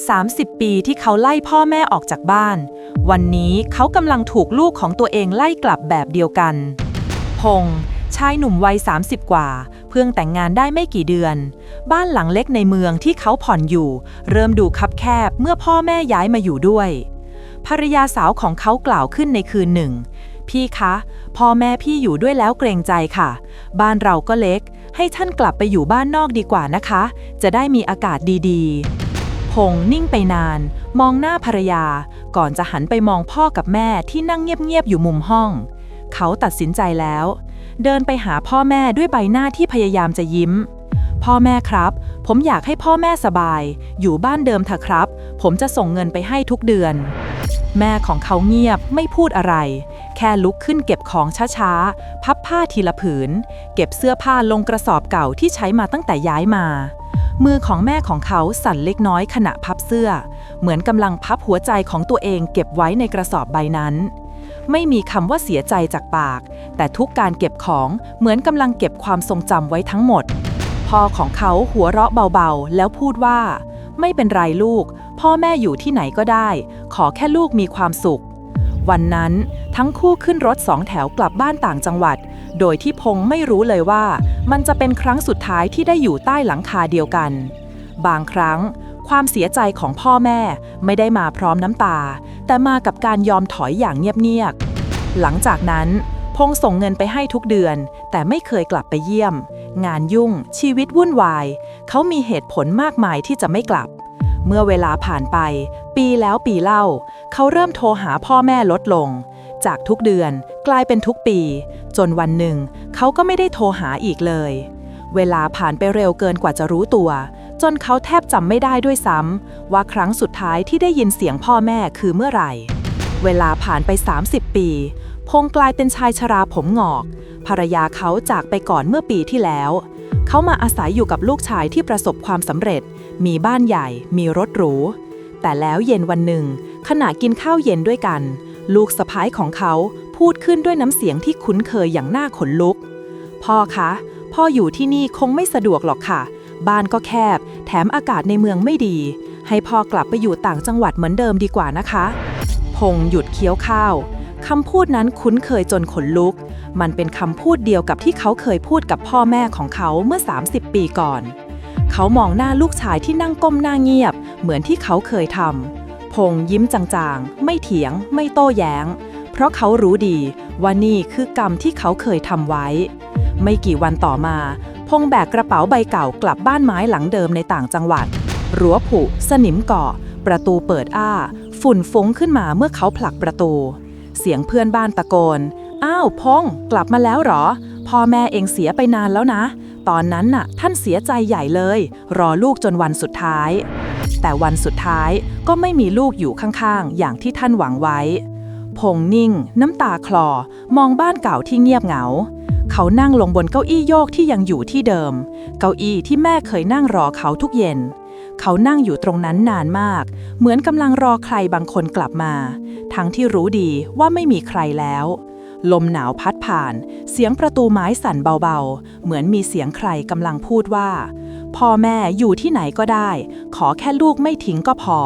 30 ปีที่เขาไล่พ่อแม่ออกจากบ้าน วันนี้เขากำลังถูกลูกของตัวเองไล่กลับแบบเดียวกัน พงษ์ชายหนุ่มวัย 30 กว่า เพิ่งแต่งงานได้ไม่กี่เดือน บ้านหลังเล็กในเมืองที่เขาผ่อนอยู่ เริ่มดูคับแคบเมื่อพ่อแม่ย้ายมาอยู่ด้วย ภรรยาสาวของเขากล่าวขึ้นในคืนหนึ่ง พี่คะ พ่อแม่พี่อยู่ด้วยแล้วเกรงใจค่ะ บ้านเราก็เล็ก ให้ท่านกลับไปอยู่บ้านนอกดีกว่านะคะ จะได้มีอากาศดีๆ พงษ์นิ่งไปนาน มองหน้าภรรยา ก่อนจะหันไปมองพ่อกับแม่ที่นั่งเงียบๆอยู่มุมห้อง เขาตัดสินใจแล้ว เดินไปหาพ่อแม่ด้วยใบหน้าที่พยายามจะยิ้ม พ่อแม่ครับ ผมอยากให้พ่อแม่สบาย อยู่บ้านเดิมเถอะครับ ผมจะส่งเงินไปให้ทุกเดือน แม่ของเขาเงียบไม่พูดอะไร แค่ลุกขึ้นเก็บของช้าๆ พับผ้าทีละผืน เก็บเสื้อผ้าลงกระสอบเก่าที่ใช้มาตั้งแต่ย้ายมา มือของแม่ของเขาสั่นเล็กน้อยขณะพับเสื้อ เหมือนกำลังพับหัวใจของตัวเองเก็บไว้ในกระสอบใบนั้น ไม่มีคำว่าเสียใจจากปาก แต่ทุกการเก็บของเหมือนกำลังเก็บความทรงจำไว้ทั้งหมด พ่อของเขาหัวเราะเบาๆ แล้วพูดว่า ไม่เป็นไรลูก พ่อแม่อยู่ที่ไหนก็ได้ ขอแค่ลูกมีความสุข วันนั้นทั้งคู่ขึ้นรถสองแถวกลับบ้านต่างจังหวัด โดยที่พงษ์ไม่รู้เลยว่า มันจะเป็นครั้งสุดท้ายที่ได้อยู่ใต้หลังคาเดียวกัน บางครั้ง ความเสียใจของพ่อแม่ไม่ได้มาพร้อมน้ำตา แต่มากับการยอมถอยอย่างเงียบๆหลังจากนั้น พงษ์ส่งเงินไปให้ทุกเดือน แต่ไม่เคยกลับไปเยี่ยม งานยุ่ง ชีวิตวุ่นวาย เขามีเหตุผลมากมายที่จะไม่กลับเมื่อเวลาผ่านไป ปีแล้วปีเล่า เขาเริ่มโทรหาพ่อแม่ลดลง จากทุกเดือนกลายเป็นทุกปี จนวันหนึ่ง เขาก็ไม่ได้โทรหาอีกเลย เวลาผ่านไปเร็วเกินกว่าจะรู้ตัว จนเขาแทบจำไม่ได้ด้วยซ้ำว่าครั้งสุดท้ายที่ได้ยินเสียงพ่อแม่คือเมื่อไหร่ เวลาผ่านไป 30 ปี พงษ์กลายเป็นชายชราผมหงอก ภรรยาเขาจากไปก่อนเมื่อปีที่แล้ว เขามาอาศัยอยู่กับลูกชายที่ประสบความสำเร็จ มีบ้านใหญ่ มีรถหรูแต่แล้วเย็นวันหนึ่งขณะกินข้าวเย็นด้วยกัน ลูกสะพ้ายของเขาพูดขึ้นด้วยน้ำเสียงที่คุ้นเคยอย่างน่าขนลุก พ่อคะ พ่ออยู่ที่นี่คงไม่สะดวกหรอกค่ะ บ้านก็แคบ แถมอากาศในเมืองไม่ดี ให้พ่อกลับไปอยู่ต่างจังหวัดเหมือนเดิมดีกว่านะคะ พงหยุดเคี้ยวข้าวคำพูดนั้นคุ้นเคยจนขนลุก มันเป็นคำพูดเดียวกับที่เขาเคยพูดกับพ่อแม่ของเขาเมื่อ 30 ปีก่อน เขามองหน้าลูกชายที่นั่งก้มหน้าเงียบ เหมือนที่เขาเคยทำ พงษ์ยิ้มจางๆ ไม่เถียง ไม่โต้แย้ง เพราะเขารู้ดีว่านี่คือกรรมที่เขาเคยทำไว้ ไม่กี่วันต่อมา พงษ์แบกกระเป๋าใบเก่ากลับบ้านไม้หลังเดิมในต่างจังหวัด รั้วผุ สนิมเกาะ ประตูเปิดอ้า ฝุ่นฟุ้งขึ้นมาเมื่อเขาผลักประตู เสียงเพื่อนบ้านตะโกน อ้าวพงษ์กลับมาแล้วเหรอ พ่อแม่เองเสียไปนานแล้วนะ ตอนนั้นน่ะ ท่านเสียใจใหญ่เลย รอลูกจนวันสุดท้าย แต่วันสุดท้ายก็ไม่มีลูกอยู่ข้างๆ อย่างที่ท่านหวังไว้ พงนิ่ง น้ำตาคลอ มองบ้านเก่าที่เงียบเหงา เขานั่งลงบนเก้าอี้โยกที่ยังอยู่ที่เดิม เก้าอี้ที่แม่เคยนั่งรอเขาทุกเย็น เขานั่งอยู่ตรงนั้นนานมาก เหมือนกำลังรอใครบางคนกลับมา ทั้งที่รู้ดีว่าไม่มีใครแล้วลมหนาวพัดผ่าน เสียงประตูไม้สั่นเบาๆ เหมือนมีเสียงใครกำลังพูดว่า พ่อแม่อยู่ที่ไหนก็ได้ ขอแค่ลูกไม่ทิ้งก็พอ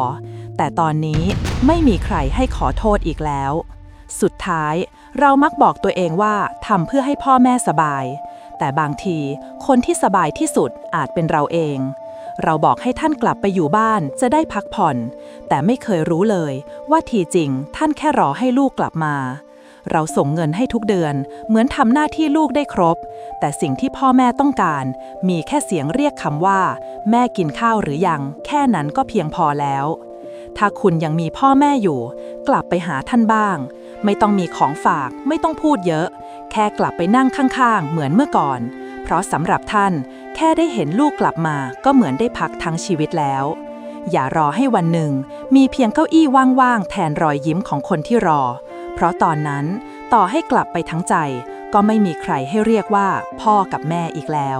แต่ตอนนี้ไม่มีใครให้ขอโทษอีกแล้ว สุดท้ายเรามักบอกตัวเองว่าทำเพื่อให้พ่อแม่สบาย แต่บางทีคนที่สบายที่สุดอาจเป็นเราเอง เราบอกให้ท่านกลับไปอยู่บ้านจะได้พักผ่อน แต่ไม่เคยรู้เลยว่าทีจริงท่านแค่รอให้ลูกกลับมา เราส่งเงินให้ทุกเดือน เหมือนทำหน้าที่ลูกได้ครบ แต่สิ่งที่พ่อแม่ต้องการ มีแค่เสียงเรียกคำว่า แม่กินข้าวหรือยัง แค่นั้นก็เพียงพอแล้ว ถ้าคุณยังมีพ่อแม่อยู่ กลับไปหาท่านบ้าง ไม่ต้องมีของฝาก ไม่ต้องพูดเยอะ แค่กลับไปนั่งข้างๆ เหมือนเมื่อก่อน เพราะสำหรับท่าน แค่ได้เห็นลูกกลับมา ก็เหมือนได้พักทั้งชีวิตแล้วอย่ารอให้วันหนึ่ง มีเพียงเก้าอี้ว่างๆ แทนรอยยิ้มของคนที่รอ เพราะตอนนั้นต่อให้กลับไปทั้งใจ ก็ไม่มีใครให้เรียกว่าพ่อกับแม่อีกแล้ว